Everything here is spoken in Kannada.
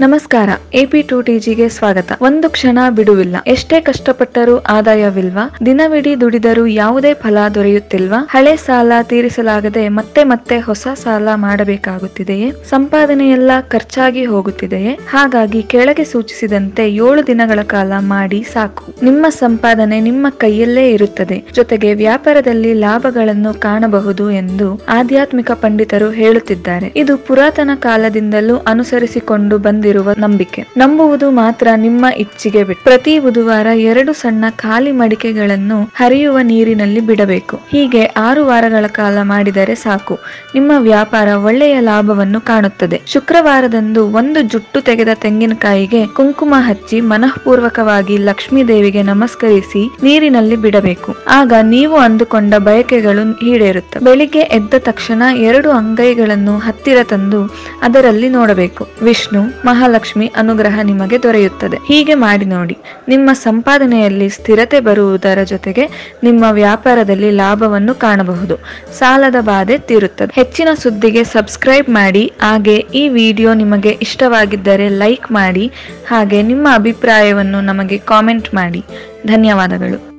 ನಮಸ್ಕಾರ ಎಪಿ ಟು ಟಿಜಿಗೆ ಸ್ವಾಗತ. ಒಂದು ಕ್ಷಣ ಬಿಡುವಿಲ್ಲ. ಎಷ್ಟೇ ಕಷ್ಟಪಟ್ಟರೂ ಆದಾಯವಿಲ್ವಾ? ದಿನವಿಡೀ ದುಡಿದರೂ ಯಾವುದೇ ಫಲ ದೊರೆಯುತ್ತಿಲ್ವಾ? ಹಳೆ ಸಾಲ ತೀರಿಸಲಾಗದೆ ಮತ್ತೆ ಮತ್ತೆ ಹೊಸ ಸಾಲ ಮಾಡಬೇಕಾಗುತ್ತಿದೆಯೇ? ಸಂಪಾದನೆಯೆಲ್ಲ ಖರ್ಚಾಗಿ ಹೋಗುತ್ತಿದೆಯೇ? ಹಾಗಾಗಿ ಕೆಳಗೆ ಸೂಚಿಸಿದಂತೆ ಏಳು ದಿನಗಳ ಕಾಲ ಮಾಡಿ ಸಾಕು. ನಿಮ್ಮ ಸಂಪಾದನೆ ನಿಮ್ಮ ಕೈಯಲ್ಲೇ ಇರುತ್ತದೆ. ಜೊತೆಗೆ ವ್ಯಾಪಾರದಲ್ಲಿ ಲಾಭಗಳನ್ನು ಕಾಣಬಹುದು ಎಂದು ಆಧ್ಯಾತ್ಮಿಕ ಪಂಡಿತರು ಹೇಳುತ್ತಿದ್ದಾರೆ. ಇದು ಪುರಾತನ ಕಾಲದಿಂದಲೂ ಅನುಸರಿಸಿಕೊಂಡು ಬಂದಿರುವ ನಂಬಿಕೆ. ನಂಬುವುದು ಮಾತ್ರ ನಿಮ್ಮ ಇಚ್ಛೆಗೆ ಬಿಟ್ಟು ಪ್ರತಿ ಬುಧವಾರ ಎರಡು ಸಣ್ಣ ಖಾಲಿ ಮಡಿಕೆಗಳನ್ನು ಹರಿಯುವ ನೀರಿನಲ್ಲಿ ಬಿಡಬೇಕು. ಹೀಗೆ ಆರು ವಾರಗಳ ಕಾಲ ಮಾಡಿದರೆ ಸಾಕು. ನಿಮ್ಮ ವ್ಯಾಪಾರ ಒಳ್ಳೆಯ ಲಾಭವನ್ನು ಕಾಣುತ್ತದೆ. ಶುಕ್ರವಾರದಂದು ಒಂದು ಜುಟ್ಟು ತೆಗೆದ ತೆಂಗಿನಕಾಯಿಗೆ ಕುಂಕುಮ ಹಚ್ಚಿ ಮನಃಪೂರ್ವಕವಾಗಿ ಲಕ್ಷ್ಮೀ ದೇವಿಗೆ ನಮಸ್ಕರಿಸಿ ನೀರಿನಲ್ಲಿ ಬಿಡಬೇಕು. ಆಗ ನೀವು ಅಂದುಕೊಂಡ ಬಯಕೆಗಳು ಈಡೇರುತ್ತವೆ. ಬೆಳಿಗ್ಗೆ ಎದ್ದ ತಕ್ಷಣ ಎರಡು ಅಂಗೈಗಳನ್ನು ಹತ್ತಿರ ತಂದು ಅದರಲ್ಲಿ ನೋಡಬೇಕು. ವಿಷ್ಣು ಮಹಾಲಕ್ಷ್ಮಿ ಅನುಗ್ರಹ ನಿಮಗೆ ದೊರೆಯುತ್ತದೆ. ಹೀಗೆ ಮಾಡಿ ನೋಡಿ, ನಿಮ್ಮ ಸಂಪಾದನೆಯಲ್ಲಿ ಸ್ಥಿರತೆ ಬರುವುದರ ಜೊತೆಗೆ ನಿಮ್ಮ ವ್ಯಾಪಾರದಲ್ಲಿ ಲಾಭವನ್ನು ಕಾಣಬಹುದು. ಸಾಲದ ಬಾಧೆ ತೀರುತ್ತದೆ. ಹೆಚ್ಚಿನ ಸುದ್ದಿಗೆ ಸಬ್ಸ್ಕ್ರೈಬ್ ಮಾಡಿ, ಹಾಗೆ ಈ ವಿಡಿಯೋ ನಿಮಗೆ ಇಷ್ಟವಾಗಿದ್ದರೆ ಲೈಕ್ ಮಾಡಿ, ಹಾಗೆ ನಿಮ್ಮ ಅಭಿಪ್ರಾಯವನ್ನು ನಮಗೆ ಕಾಮೆಂಟ್ ಮಾಡಿ. ಧನ್ಯವಾದಗಳು.